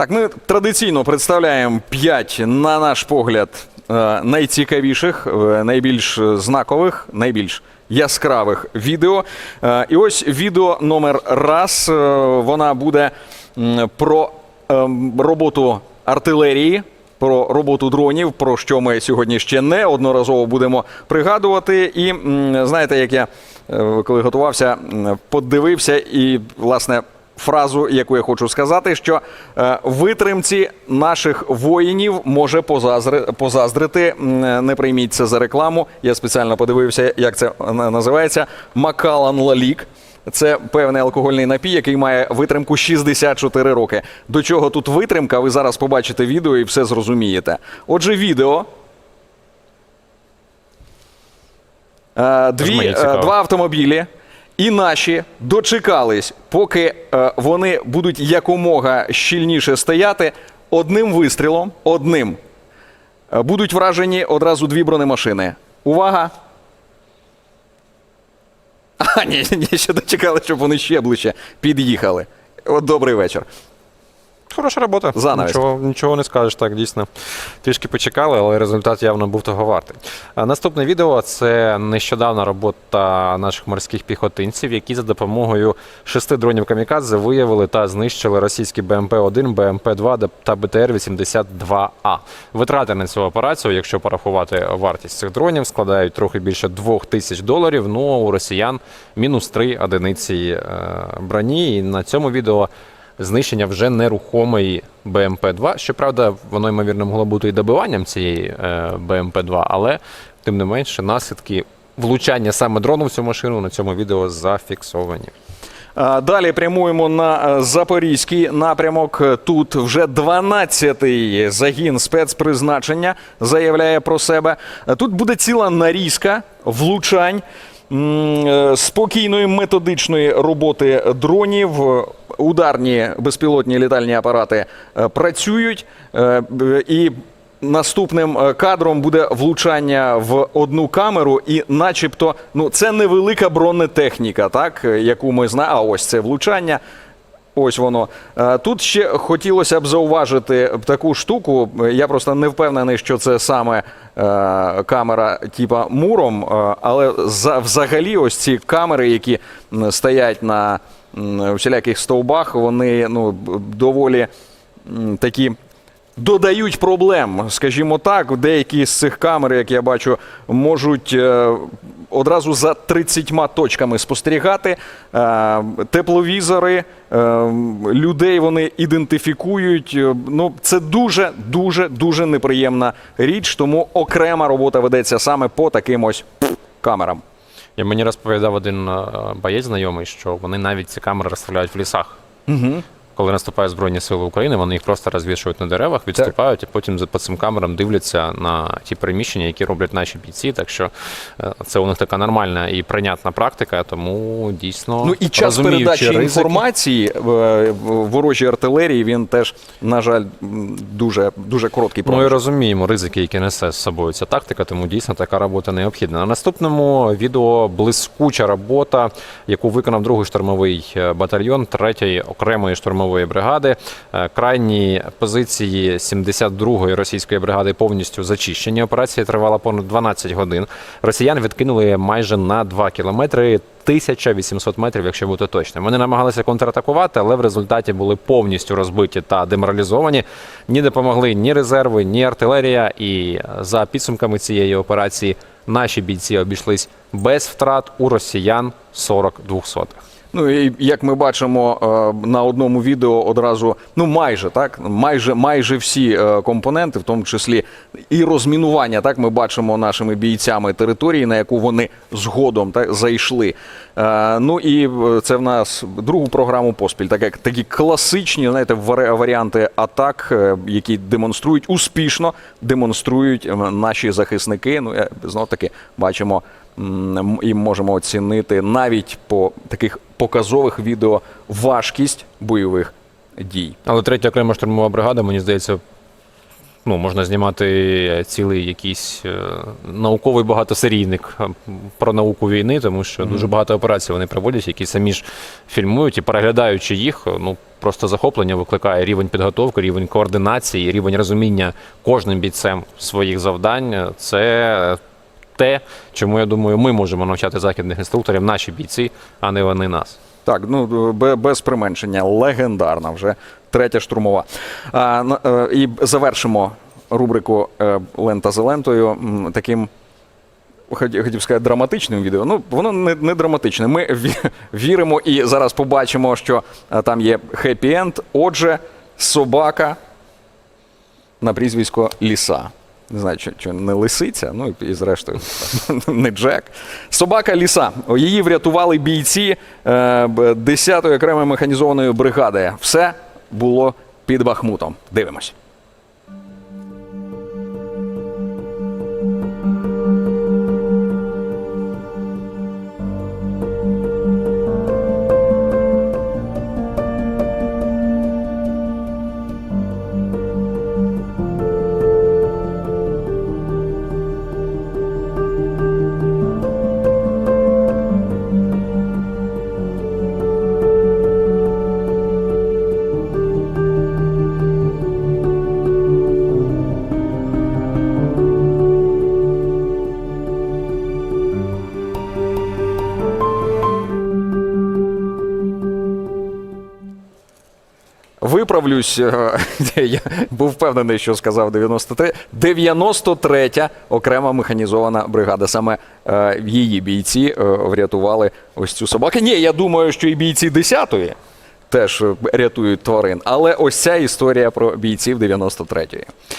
Так, ми традиційно представляємо п'ять, на наш погляд, е, найцікавіших, е, найбільш знакових, найбільш яскравих відео. І ось відео номер раз. Вона буде про роботу артилерії. Про роботу дронів, про що ми сьогодні ще неодноразово будемо пригадувати. І знаєте, як я е, коли готувався, подивився і власне фразу, яку я хочу сказати, що е, витримці наших воїнів може позаздрити. Не прийміть це за рекламу. Я спеціально подивився, як це е, називається. Макалан Лалік. Це певний алкогольний напій, який має витримку 64 роки. До чого тут витримка? Ви зараз побачите відео і все зрозумієте. Отже, відео. Е, Дві, е, два автомобілі. І наші дочекались, поки е, вони будуть якомога щільніше стояти одним вистрілом, одним. Е, Будуть вражені одразу дві бронемашини. Увага! А, ні, ні, ще дочекали, щоб вони ще ближче під'їхали. Добрий вечір. Хороша робота. Занавес. Нічого, нічого не скажеш, так, дійсно. Трішки почекали, але результат явно був того вартий. Наступне відео це нещодавна робота наших морських піхотинців, які за допомогою шести дронів камікадзе виявили та знищили російські БМП-1, БМП-2 та БТР-82А. Витрати на цю операцію, якщо порахувати вартість цих дронів, складають трохи більше двох тисяч доларів. Ну а у росіян мінус три одиниці е, броні. І на цьому відео знищення вже нерухомої БМП-2. Щоправда, воно, ймовірно, могло бути і добиванням цієї е, БМП-2, але тим не менше наслідки влучання саме дрону в цю машину на цьому відео зафіксовані. Далі прямуємо на е, запорізький напрямок. Тут вже 12-й загін спецпризначення заявляє про себе. Тут буде ціла нарізка влучань. е, Спокійної методичної роботи дронів, ударні безпілотні літальні апарати е, працюють, Е, і Наступним е, кадром буде влучання в одну камеру, і, начебто, ну це невелика бронетехніка, так яку ми знаємо. А ось це влучання. Ось воно. Е, Тут ще хотілося б зауважити таку штуку. Я просто не впевнений, що це саме е, камера типа муром, е, але взагалі, ось ці камери, які стоять на всіляких стовбах, вони ну, доволі такі додають проблем, скажімо так. Деякі з цих камер, як я бачу, можуть е, одразу за 30 точками спостерігати. Е, тепловізори, е, людей вони ідентифікують. Ну, це дуже, дуже, дуже неприємна річ, тому окрема робота ведеться саме по таким ось камерам. Я мені розповідав один боєць знайомий, що вони навіть ці камери розставляють в лісах. Угу. Коли наступають Збройні Сили України, вони їх просто розвішують на деревах, відступають, і потім за- по цим камерам дивляться на ті переміщення, які роблять наші бійці. Так що е, це у них така нормальна і прийнятна практика, тому дійсно Ну і час передачі ризики- інформації е, ворожій артилерії він теж, на жаль, дуже, дуже короткий Ну і проміжок. розуміємо ризики, які несе з собою ця тактика, тому дійсно така робота необхідна. На наступному відео блискуча робота, яку виконав другий штурмовий е, батальйон третьої окремої штурмової бригади. Е, Крайні позиції 72-ї російської бригади повністю зачищені. Операція тривала понад 12 годин. Росіян відкинули майже на 2 кілометри. 1800 метрів, якщо бути точним. Вони намагалися контратакувати, але в результаті були повністю розбиті та деморалізовані. Ні допомогли ні резерви, ні артилерія. І е, за підсумками цієї операції наші бійці обійшлись без втрат у росіян 40 двохсотих. Ну і як ми бачимо е, на одному відео одразу, ну майже так, майже майже всі е, компоненти, в тому числі і розмінування, так ми бачимо нашими бійцями території, на яку вони згодом так зайшли. Е, Ну і це в нас другу програму поспіль, так як такі класичні, знаєте, варі- варіанти атак, які демонструють успішно демонструють наші захисники. Ну знов таки бачимо і можемо оцінити навіть по таких показових відео важкість бойових дій. Але третя окрема штурмова бригада, мені здається, ну, можна знімати цілий якийсь е, науковий багатосерійник е, про науку війни, тому що дуже багато операцій вони проводять, які самі ж фільмують і переглядаючи їх, е, ну просто захоплення викликає рівень підготовки, рівень координації, рівень розуміння кожним бійцем своїх завдань. Це те, чому я думаю, ми можемо навчати західних інструкторів, наші бійці, а не вони нас. Так, ну без применшення, легендарна вже третя штурмова. А, е, і завершимо рубрику е, Лента за лентою таким. Хотів сказати драматичним відео. Ну, воно не, не драматичне. Ми віримо і зараз побачимо, що е, там є хеппі-енд. Отже, собака на прізвисько Ліса. Не знаю, чи, чи не лисиця, ну і, зрештою не Джек. Собака Ліса. Її врятували бійці е, 10-ї окремої механізованої бригади. Все було під Бахмутом. Дивимось. Виправлюсь, е, я був впевнений, що сказав 93. 93-я окрема механізована бригада. Саме е, її бійці е, врятували ось цю собаку. Ні, я думаю, що і бійці 10-ї теж рятують тварин. Але ось ця історія про бійців 93-ї.